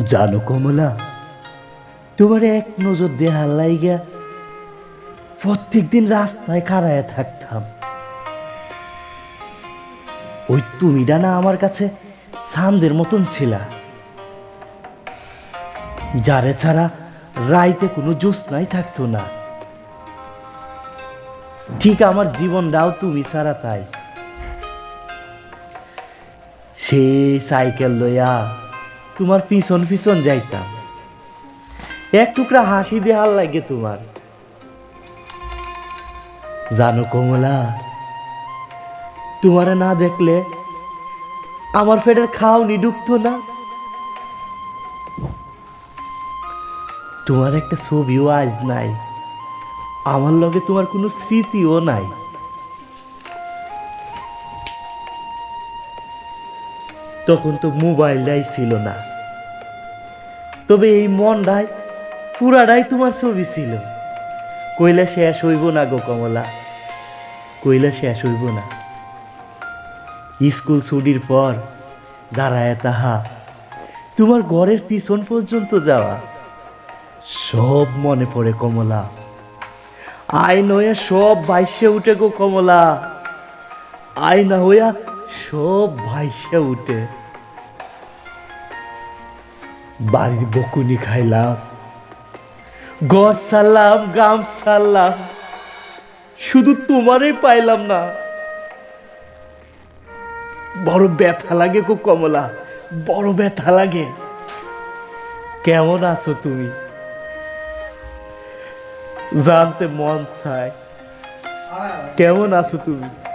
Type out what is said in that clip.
জানো কমলা, তোমার এক নজর দেহার লাইগা প্রত্যেক দিন রাস্তায় খাড়ায় থাকতাম। ওই তুমি ডানা আমার কাছে সামদের মতন ছিলা। যারে ছাড়া রাইতে কোনো জ্যোৎস্নাই থাকতো না। ঠিক আমার জীবনটাও তুমি ছাড়া তাই। সে সাইকেল লইয়া তোমার পিছন পিছন যাইতাম। এক টুকরা হাসি দেহার লাগে তোমার। জানো কমলা, তোমারে না দেখলে আমার পেটের খাওনি ঢুকতো না। তোমার একটা ছবিও আজ নাই, আমার লগে তোমার কোনো স্মৃতিও নাই। তখন তো মোবাইলটাই ছিল না। তবে এই মনটাই, পুরাটাই তোমার ছবি ছিল। কইলে শেষ হইব না গো কমলা, কইলা শেষ হইব না। স্কুল ছুটির পর দাঁড়ায় তাহা, তোমার ঘরের পিছন পর্যন্ত যাওয়া, সব মনে পড়ে কমলা। আই নয়া সব ভাইসে উঠে গো কমলা আই না হইয়া সব ভাইসে উঠে। বাড়ির বকুনি খাইলাম। গছ সারলাম গাম সারলাম। শুধু তোমারই পাইলাম না। বড় ব্যথা লাগে কো কমলা, বড় ব্যথা লাগে। কেমন আছো তুমি? জানতে মন চায়। কেমন আছো তুমি?